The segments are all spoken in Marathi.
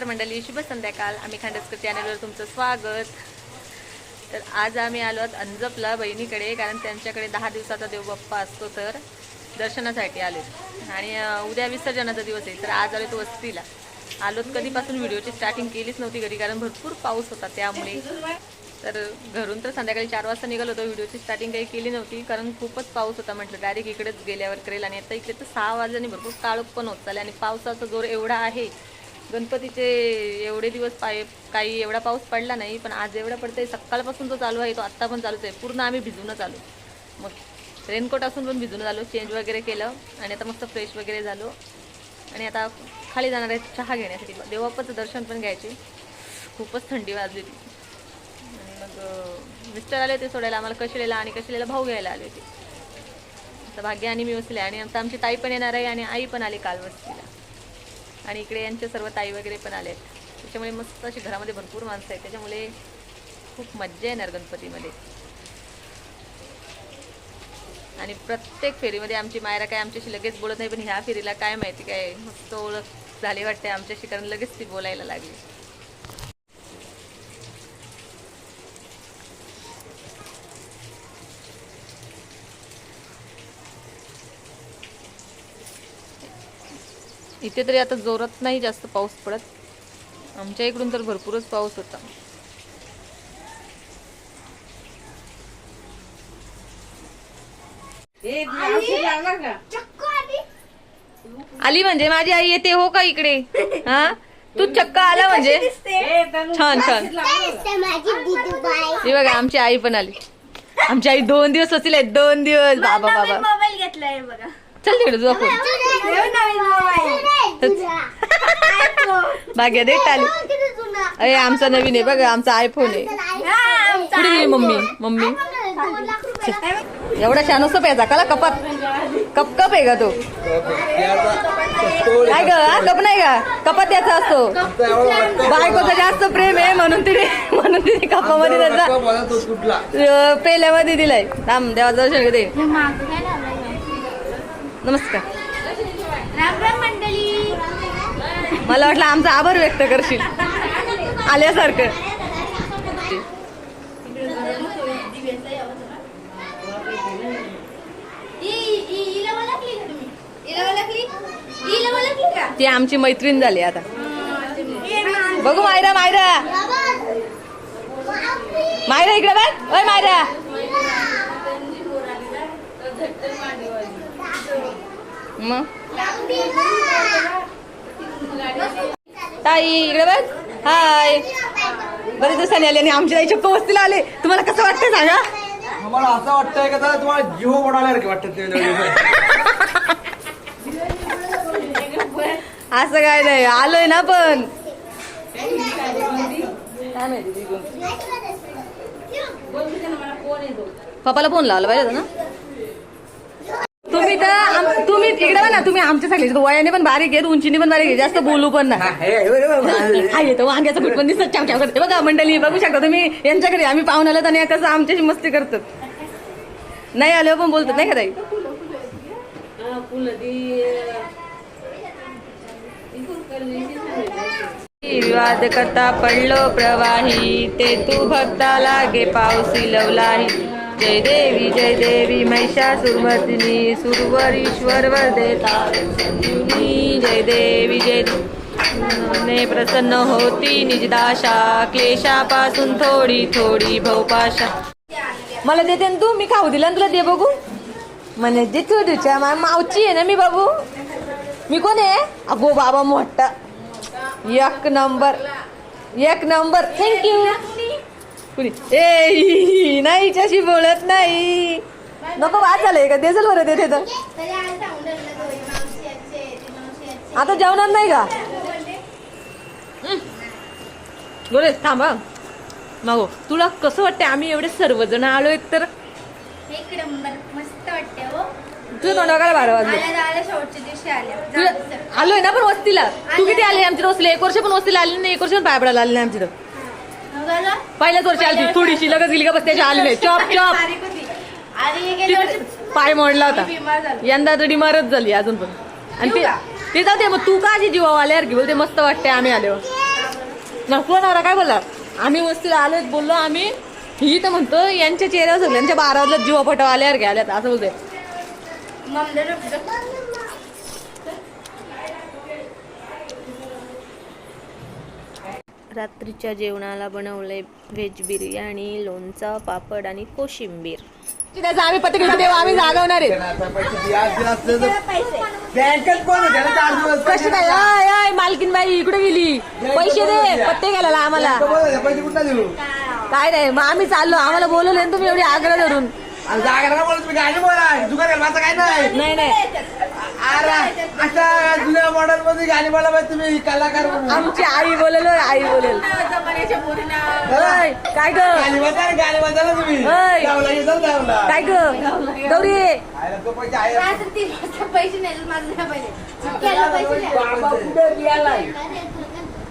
नमस्कार मंडळी शुभ संध्याकाळ. आम्ही खांडसकर चॅनलवर तुमचं स्वागत. तर आज आम्ही आलो आहोत अंजपला बहिणीकडे कारण त्यांच्याकडे दहा दिवसाचा देवबाप्पा असतो तर दर्शनासाठी आलो आणि उद्या विसर्जनाचा दिवस आहे तर आज आलो तो वस्तीला. आलोत कधीपासून व्हिडिओची स्टार्टिंग केलीच नव्हती घरी कारण भरपूर पाऊस होता त्यामुळे. तर घरून तर संध्याकाळी चार वाजता निघालो होतो व्हिडिओची स्टार्टिंग काही केली नव्हती कारण खूपच पाऊस होता म्हटलं डायरेक्ट इकडेच गेल्यावर करेल. आणि आता इकडे तर सहा वाजल्याने भरपूर काळोख पण होत चालले आणि पावसाचा जोर एवढा आहे गणपतीचे एवढे दिवस पाय काही एवढा पाऊस पडला नाही पण आज एवढा पडतंय सकाळपासून जो चालू आहे तो आत्ता पण चालूच आहे. पूर्ण आम्ही भिजूनच आलो. मग रेनकोट असून पण भिजून आलो चेंज वगैरे केलं आणि आता मस्त फ्रेश वगैरे झालो. आणि आता खाली जाणार आहे चहा घेण्यासाठी. देवापाचं दर्शन पण घ्यायचे. खूपच थंडी वाजली. होती आणि मग मिस्टर आले होते सोडायला आम्हाला कशिलेला आणि कशिलेला भाऊ घ्यायला आले होते. आता भाग्य आणि मी बसले आणि आता आमची ताई पण येणार आहे आणि आई पण आली काल वस्तीला आणि इकडे यांचे सर्व ताई वगैरे पण आले आहेत त्याच्यामुळे मस्त अशी घरामध्ये भरपूर माणसं आहेत. त्याच्यामुळे खूप मज्जा येणार गणपतीमध्ये. आणि प्रत्येक फेरीमध्ये आमची मायरा काय आमच्याशी लगेच बोलत नाही पण ह्या फेरीला काय माहिती काय मस्त ओळख झाली वाटते आमच्याशी कारण लगेच ती बोलायला लागली. इथे तरी आता जोरात नाही जास्त पाऊस पडत. आमच्या इकडून तर भरपूरच पाऊस होता. आली म्हणजे माझी आई येते हो का इकडे? हा? तू चक्क आला म्हणजे? छान छान. हे बघा आमची आई पण आली. आमची आई दोन दिवस असेल आहेत, दोन दिवस. बाबा बाबा. मोबाईल घेतलाय बघा. चल तिकडे मोबाईल भाग्या देत आली अरे आमचा नवीन आहे बघा आमचा आयफोन आहे. कुठे मम्मी? मम्मी? एवढा छान असतो प्यायचा का? कपात. कप कप आहे का तो? काय ग? कप नाही का? कपात याचा असतो. बायकोचं जास्त प्रेम आहे म्हणून तिने म्हणून तिने कपामध्ये त्याचा पेल्यामध्ये दिलाय. थांब देवाचं दर्शन घेते. नमस्कार. राम राम मंडळी. मला वाटलं आमचा आभार व्यक्त करशील. आल्यासारखं. ती आमची मैत्रीण झाली आता. बघू मायरा मायरा. मायरा इकडे बघ. ओय मायरा. मग? ताई इकडे बघ. हाय. बरेच दिवसांनी आले आणि आमच्या आई चक्क वस्तीला आले. तुम्हाला कसं वाटतं सांगा? आम्हाला असं वाटतंय का तुम्हाला जीव पडायला वाटत असं काय नाही. आलोय ना पण. पप्पाला फोन लावला पाहिजे होता ना? तुम्ही तर आम- तुम्ही इकडे ना तुम्ही आमच्या सांगितलं वयाने पण बारीक आहेत उंचीने पण बारीक आहे जास्त बोलू पण नाही हा येतो वांग्याचं गुट पण दिसत चाव चाव करते. बघा मंडळी बघू शकता तुम्ही यांच्या घरी आम्ही पाहून आलो आणि कसं आमच्याशी मस्ती करतात. नाही आलो पण बोलतात नाही का ताई? विवाद करता पडलो प्रवाही ते तू भक्ता लागे पावसी लवलाही. जय देवी जय देवी महिषासुरमर्दिनी सुरवरीश्वर देता जय देवी जय ने प्रसन्न होती निजदाशा क्लेशापासून थोडी थोडी भवपाशा मला देते ना तू मी खाऊ दिला तुला दे बघू. म्हणे जे तुझ्या मावची आहे ना मी बाबू. मी कोण आहे? अगो बाबा मोठा. एक नंबर. एक नंबर. थँक्यू कुणी? ए नाही हिच्याशी बोलत नाही. नको वाद झालंय का? देजल बरं देते तर तरी तो ती आता जेवणार नाही का? बोले थांबा मागो तुला कसं वाटतंय? आम्ही एवढे सर्वजण तर. आहे. एक नंबर. मस्त वाटते हो. तुझं तोंडाकाला बारा वाजले. आल्या ना पण वस्तीला? तू किती आले आमच्या वस्तीला एक वर्ष पण वस्तीला आली नाही एक वर्ष पण पाय पडायला आले नाही आमच्या आलं? पहिल्याच वर्षी आली ती, थोडीशी लगेच गेली का बस त्याच्या आली नाही चॉप. चॉप पाय मोडला होता. यंदा तर डिमारच झाली अजून पण. आणि ते ते जाऊ दे मग तू का जीवा आल्यावर की बोलते मस्त वाटते आम्ही आल्यावर नको नवरा काय बोलला? आम्ही वस्तीला आलोय बोललो आम्ही. ही तर म्हणतो यांच्या चेहऱ्यावर सगळ्यांच्या बारावरला जीवा पटव आल्यावर घ्यायला असं बोलतोय रात्रीच्या जेवणाला बनवलंय व्हेज बिर्याणी लोणचा पापड आणि कोशिंबीर. त्याचा आम्ही पत्रिका देऊ आम्ही जागवणार आहे? कशी काय मालकीन बाई इकडे गेली. पैसे दे पत्ते घालायला आम्हाला. काय नाही मग आम्ही चाललो आम्हाला बोलवले ना तुम्ही एवढी आग्रह धरून. नाही नाही. अरे अशा जुन्या मॉडेल मध्ये गाणी बोला पाहिजे तुम्ही कलाकार म्हणून. आमची आई बोलेल आई बोलेल होय, काय ग गाणी तुम्ही होय. काय ग गौरी आयला तो पैसे आहे रात्री तीन वाजता पैसे नाही माझं नाही पाहिजे केला पैसे नाही. बाबा कुठे गेलाय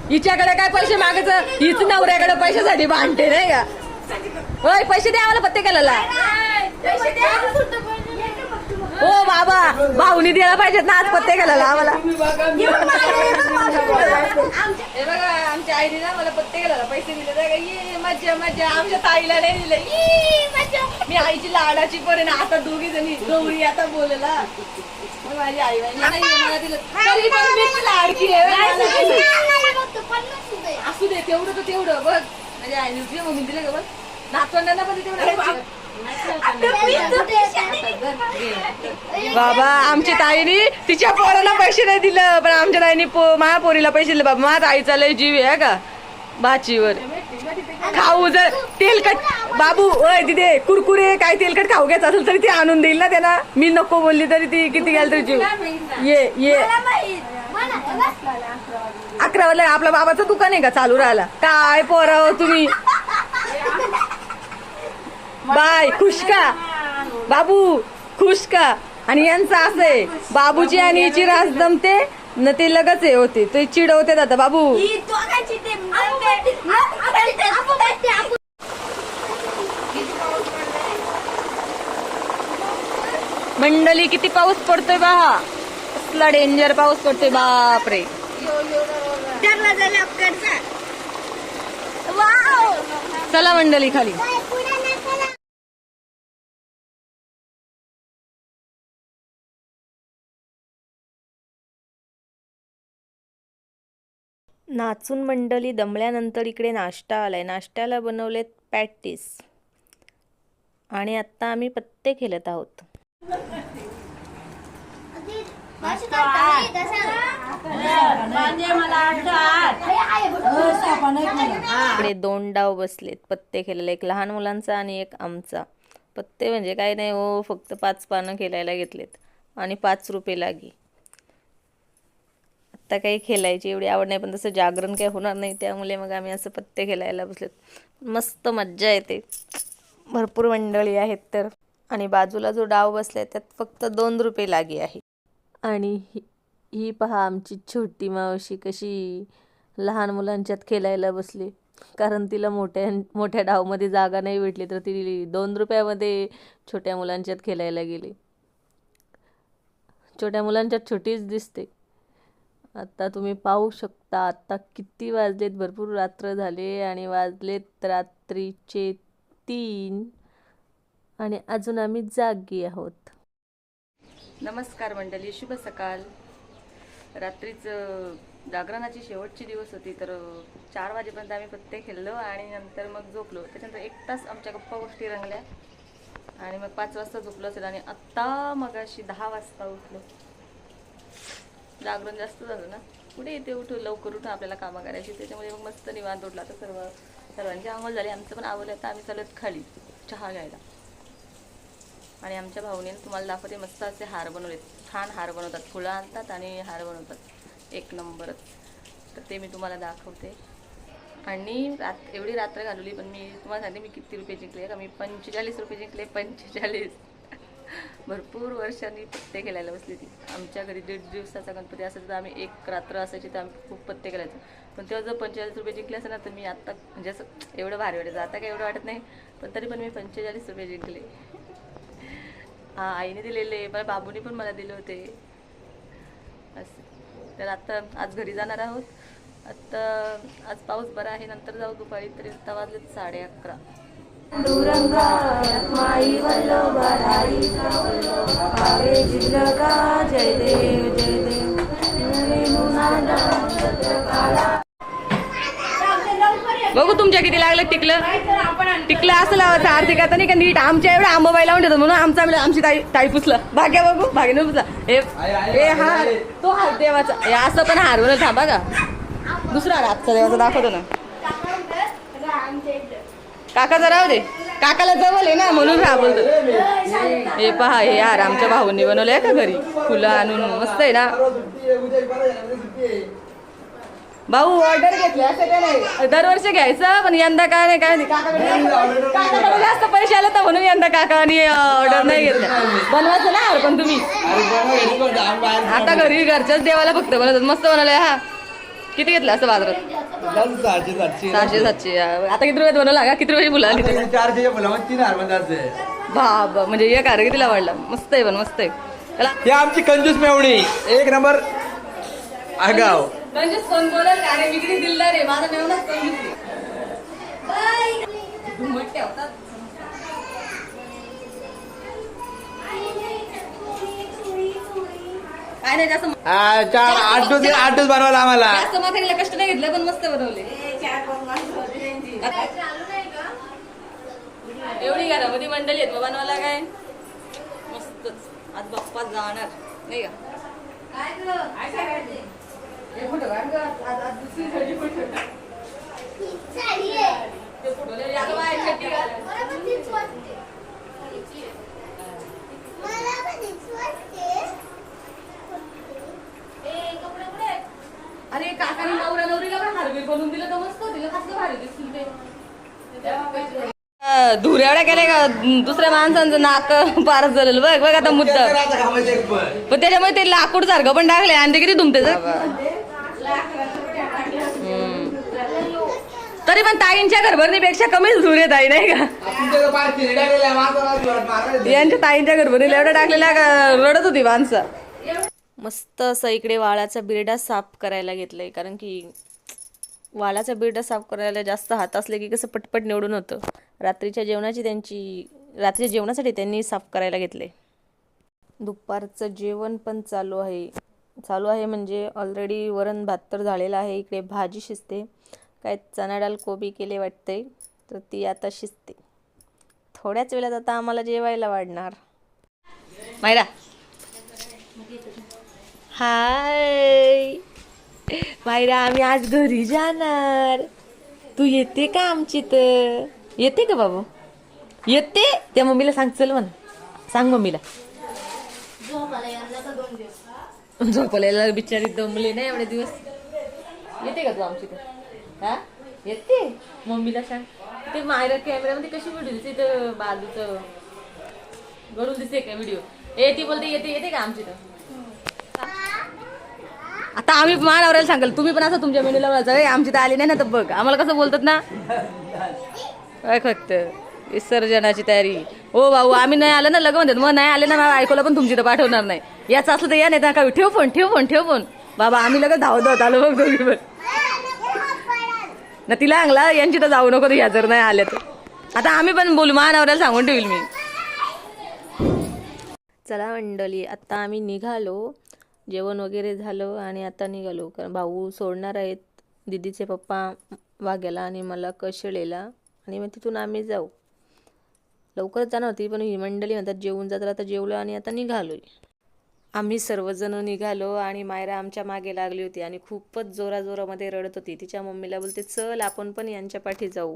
हिच्याकडे काय पैसे मागायचं हीच नवऱ्याकडे पैशासाठी भांडते नाही का होय पैसे द्या आम्हाला पत्ते केलेला पैसे द्या. सुट्टे. हो बाबा भाऊनी द्यायला पाहिजेत ना आज पत्ते केलेला आम्हाला आमच्या हे बघा आमच्या आईने ना मला पत्ते केलेला पैसे दिले. नाही का? ये मज्जा मज्जा. आमच्या ताईला नाही दिले. मी आईची लाडाची पण ना आता दोघी जणी गौरी आता बोलला. माझी आई नाही मला दिलं. तरी पण लाडकी आहे. असू दे तेवढं तर तेवढं बघ. माझ्या आईने मम्मी दिलं का बघ? नातवंडांना पण तेवढं. बाबा आमची ताईनी तिच्या पोराला पैसे नाही दिलं पण आमच्या ताईनी पो माझ्या पोरीला पैसे दिले. बाबा माझ्या आईचा लय जीव आहे का? बाचीवर खाऊ जर तेलकट. बाबू ओय तिथे कुरकुरे काय तेलकट खाऊ घ्यायचं असेल तरी ती आणून देईल ना त्यांना मी नको बोलली तरी ती किती घ्याल तरी जीव. ये ये. अकरा वाजता आपल्या बाबाचं दुकान आहे का चालू राहिला काय पोराव तुम्ही? बाय खुश का बाबू खुश का आणि यांचं असं आहे बाबूची आणि हिची रास जमते न ते लगच हे होते. ते चिडवते आता बाबू. मंडली किती पाऊस पडतोय बा कसला डेंजर पाऊस पडतोय बापरे. चला मंडली खाली. नाचून मंडळी दमल्यानंतर इकडे नाश्ता आलाय. नाश्त्याला बनवलेत पॅटीस. आणि आत्ता आम्ही पत्ते खेळत आहोत. इकडे दोन डाव बसलेत पत्ते खेळायला. एक लहान मुलांचा आणि एक आमचा. पत्ते म्हणजे काय नाही हो फक्त पाच पानं खेळायला घेतलेत. आणि पाच रुपये लागी. आत्ता काही खेळायची एवढी आवड नाही पण तसं जागरण काही होणार नाही त्यामुळे मग आम्ही असं पत्ते खेळायला बसलेत. मस्त मज्जा येते. भरपूर मंडळी आहेत तर. आणि बाजूला जो डाव बसलाय त्यात फक्त दोन रुपये लागी आहे. आणि ही ही पहा आमची छोटी मावशी कशी लहान मुलांच्यात खेळायला बसली. कारण तिला मोठ्या मोठ्या डावमध्ये जागा नाही भेटली तर ती दोन रुपयामध्ये छोट्या मुलांच्यात खेळायला गेली. छोट्या मुलांच्यात छोटीच दिसते. आत्ता तुम्ही पाहू शकता. आत्ता किती वाजलेत? भरपूर रात्र झाले आणि वाजलेत रात्रीचे तीन. आणि अजून आम्ही जागी आहोत. नमस्कार मंडळी शुभ सकाळ. रात्रीचं जागरणाची शेवटची दिवस होती तर चार वाजेपर्यंत आम्ही पत्ते खेळलो आणि नंतर मग झोपलो. त्याच्यानंतर एक तास आमच्या गप्पा गोष्टी रंगल्या आणि मग पाच वाजता झोपलो असेल आणि आत्ता मग अशी दहा वाजता उठलो. जागरण जास्त झालं ना. कुठे येते उठून? लवकर उठून आपल्याला कामं करायची. त्याच्यामुळे मग मस्त निवांत उठला तर सर्व सर्वांची आंघोळ झाली. आमचं पण आवडलं तर आम्ही चालत खाली चहा घ्यायला. आणि आमच्या भाऊने तुम्हाला दाखवते मस्त असे हार बनवलेत. छान हार बनवतात. फुलं आणतात आणि हार बनवतात. एक नंबरच. तर ते मी तुम्हाला दाखवते. आणि रात एवढी रात्र घालवली पण मी तुम्हाला सांगते मी किती रुपये जिंकले का? मी पंचेचाळीस रुपये जिंकले पंचेचाळीस. भरपूर वर्षांनी पत्ते खेळायला बसली ती आमच्या घरी दीड दिवसाचा गणपती असायचा तर आम्ही एक रात्र असायची तर आम्ही खूप पत्ते खेळायचो. पण तेव्हा जर पंचेचाळीस रुपये जिंकले असेल ना तर मी आत्ता म्हणजे असं एवढं भारी वाटायचं आता काय एवढं वाटत नाही पण तरी पण मी पंचेचाळीस रुपये जिंकले. हां आईने दिलेले मला बाबूने पण मला दिले होते. असं. तर आता आज घरी जाणार आहोत. आत्ता आज पाऊस बरा आहे नंतर जाऊ दुपारी तरी आता वाजले साडे अकरा. बघू तुमच्या किती लागलं टिकलं. टिकलं असं लावायचं आर्थिक आता नाही का नीट. आमच्या एवढं आंबा बाई लावून ठेवतो म्हणून आमचा आमची ताई ताई पुसलं. भाग्या बघू भाग्याने पुसला. हे हे. हा तो हार देवाचा. हे असं पण हार बनवलं थांबा का? दुसरा हार आजचा देवाचा दाखवतो ना. काकाचा राहू दे. काकाला जवळ आहे ना म्हणून बोलतो हे पहा हे यार आमच्या भाऊंनी बनवलं आहे का घरी? फुलं आणून मस्त आहे ना. भाऊ ऑर्डर घेतली असं काय नाही? दरवर्षी घ्यायचं पण यंदा काय नाही काय नाही. काकाकडे जास्त पैसे आले तर म्हणून यंदा काकाने ऑर्डर नाही घेतलं. बनवायचं ना पण तुम्ही? आता घरी घरच्याच देवाला फक्त बनवतात. मस्त बनवलंय हा. किती घेतलं असं बाजारात? सहाशे सातशे. सहाशे सातशे आता किती रुपयात बनवला? का किती रुपयाची चारशे फुलं तीन बाबा म्हणजे एक हार कितीला वाढला? मस्त आहे पण मस्त आहे. ही आमची कंजूस मेवणी. एक नंबर आगाव. म्हणजे अरे मी किती दिलदार आहे. माझा मेवनाच कंजूस ठेवतात काय नाही जास्त आ, चार आठ दिवस आठ दिवस बनवायला आम्हाला. जास्त माथ्याला कष्ट नाही घेतले पण मस्त बनवले. एवढी घरामध्ये मंडळी आहेत मग बनवायला काय? मस्तच. आज बाप्पा जाणार. नाही का? हे फोटो काढ गं. आज- आज दुसरी थर्टी फोटो काढ. ते फोटो लय यादव आहे, छटी घाल. अरे काकाने नवरा नवरीला पण हारबीर बनवून दिलं तर मस्त दिलं कसं भारी दिसतील ते? धुऱ्यावड्या केल्या का? दुसऱ्या माणसांचं नाक पारच झालेलं बघ बघ आता मुद्दा पण? त्याच्यामुळे ते लाकूड सारखं पण टाकले आणि ते किती तुमते तरी पण ताईंच्या घरभरणीपेक्षा कमीच धूर येत आहे नाही का यांच्या ताईंच्या घरभरणीला एवढं टाकलेल्या का? रडत होती माणसं. मस्त असं इकडे वाळाचा बिरडा साफ करायला घेतलंय. कारण की वालाचा बिरडा साफ करायला जास्त हात असले की कसं पटपट निवडून होतं. रात्रीच्या जेवणाची त्यांची रात्रीच्या जेवणासाठी त्यांनी साफ करायला घेतले दुपारचं जेवण पण चालू आहे. चालू आहे म्हणजे ऑलरेडी वरण भात तर झालेलं आहे. इकडे भाजी शिजते. काय चणा डाळ कोबी केले वाटते तर ती आता शिजते. थोड्याच वेळात आता आम्हाला जेवायला वाढणार. मायरा हाय. मायरा आम्ही आज घरी जाणार. तू येते का आमची तर येते का बाबू? येते? त्या मम्मीला सांग चल म्हण. सांग मम्मीला. झोपलेला बिचारी दमले नाही एवढे दिवस. येते का तू आमची तर हा? येते? मम्मीला सांग. ते मायरा कॅमेऱ्यामध्ये कशी व्हिडिओ दिसते तर बाजूचं? घडून दिसते का व्हिडिओ ए ती बोलते येते येते का आमची तर आता आम्ही मानावरायला सांगाल. तुम्ही पण असं तुमच्या मेनूला म्हणायचं आमची तर आली नाही ना तर बघ. आम्हाला कसं बोलतात ना? काय फक्त? विसर्जनाची तयारी. हो भाऊ आम्ही नाही आलं ना लग्न म्हणतात मग नाही आले ना मला पण तुमची तर पाठवणार नाही. याचं असलं तर या नाही का ठेव फोन ठेव फोन ठेव फोन. बाबा आम्ही लगेच धावत धावत आलो बघ दोघी पण. ना तिला सांगला यांची तर जाऊ नको या जर नाही आल्या तर. आता आम्ही पण बोलू महानवऱ्याला सांगून ठेवील मी. चला मंडळी आता आम्ही निघालो. जेवण वगैरे झालं आणि आता निघालो. कारण भाऊ सोडणार आहेत. दिदीचे पप्पा वाघ्याला आणि मला कशेळेला. आणि मग तिथून आम्ही जाऊ. लवकरच जाणार होती पण ही मंडळी म्हणतात जेवून जातात आता जेवलो आणि आता निघालो आम्ही सर्वजण निघालो आणि मायरा आमच्या मागे लागली होती आणि खूपच जोराजोरामध्ये रडत होती. तिच्या मम्मीला बोलते चल आपण पण यांच्या पाठी जाऊ.